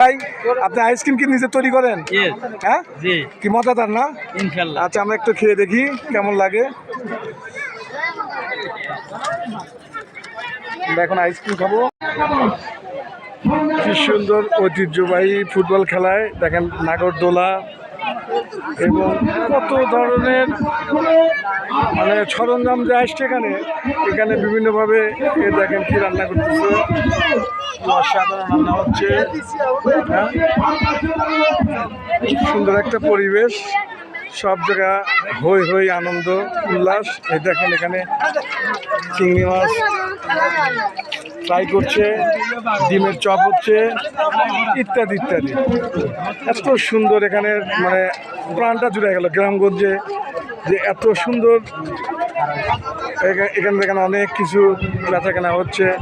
ভাই আপনি আইসক্রিম কি নিজে তৈরি করেন? হ্যাঁ? কি মজাদার না? আচ্ছা আমরা একটু খেয়ে দেখি কেমন লাগে। আমরা এখন আইসক্রিম খাব। কি সুন্দর ঐতিহ্যবাহী ফুটবল খেলায়। দেখেন নাগরদোলা এবং কত ধরনের মানে সরঞ্জাম যে আসছে এখানে এখানে বিভিন্নভাবে এ দেখেন কি রান্না করতেছে। অসাধারণ রান্না হচ্ছে। হ্যাঁ? সুন্দর একটা পরিবেশ। সব জায়গা হই হই আনন্দ, উল্লাস। এই দেখেন এখানে চিংড়ি মাছ। ফ্রাই করছে, ডিমের চপ হচ্ছে, ইত্যাদি ইত্যাদি। এত সুন্দর এখানে মানে প্রাণটা জুড়ে গেল গ্রামগঞ্জে, যে এত সুন্দর। এখা- এখানে এখানে অনেক কিছু বেচা কেনা হচ্ছে।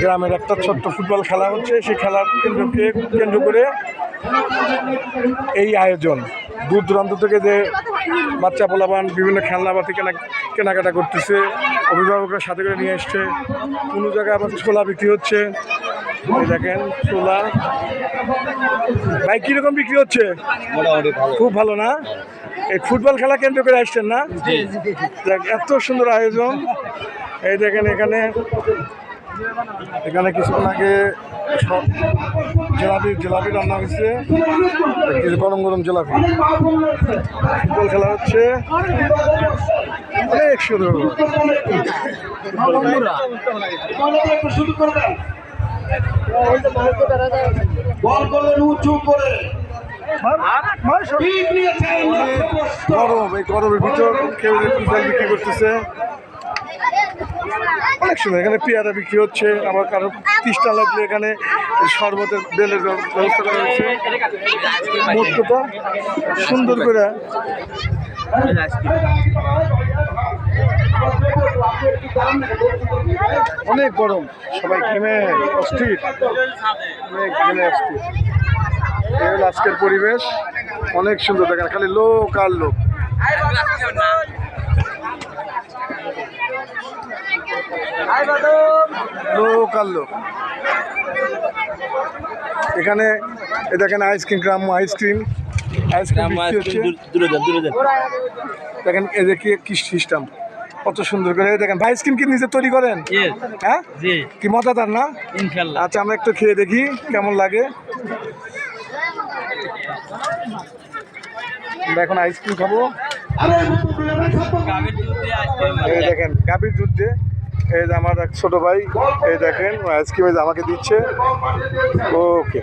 গ্রামের একটা ছোট্ট ফুটবল খেলা হচ্ছে, সেই খেলার কেন্দ্রকে, কেন্দ্র করে এই আয়োজন। দূর দূরান্ত থেকে যে বাচ্চা পোলাবান বিভিন্ন খেলনাবাতি কেনা কেনাকাটা করতেছে। অভিভাবকরা সাথে করে নিয়ে এসছে। কোনো জায়গায় আবার ছোলা বিক্রি হচ্ছে। এই দেখেন ছোলা। ভাই কীরকম বিক্রি হচ্ছে? খুব ভালো না? এই ফুটবল খেলা কেন্দ্র করে আসছেন না? এত সুন্দর আয়োজন। এই দেখেন এখানে এখানে কিছুক্ষণ আগে জিলাপি জিলাপি রান্না হয়েছে। গরম গরম জিলাপি। ফুটবল খেলা হচ্ছে। অনেক সুন্দর গরম। এই গরমের ভিতর কেউ বিক্রি করতেছে। অনেক সুন্দর। এখানে পেয়ারা বিক্রি হচ্ছে, আবার কারও তিষ্ঠা লাগলে এখানে শরবতের বেলের ব্যবস্থা করা হয়েছে। মোটকোটা সুন্দর করে অনেক গরম, সবাই ঘেমে অস্থির। অনেক ঘেমে অস্থির। আজকের পরিবেশ, অনেক সুন্দর। দেখেন খালি লোক আর লোক। লোক আর লোক। এখানে এ দেখেন আইসক্রিম গ্রাম্য আইসক্রিম আইসক্রিম দেখেন এই যে কি- কি সিস্টেম কত সুন্দর করে। দেখেন ভাই আইসক্রিম কি নিজে তৈরি করেন? হ্যাঁ? জি। কি মজাদার না? আচ্ছা আমরা একটু খেয়ে দেখি কেমন লাগে। আমরা এখন আইসক্রিম খাব। দেখেন গাভীর দুধ দিয়ে এই যে আমার এক ছোট ভাই এই দেখেন আইসক্রিম আমাকে দিচ্ছে। ওকে।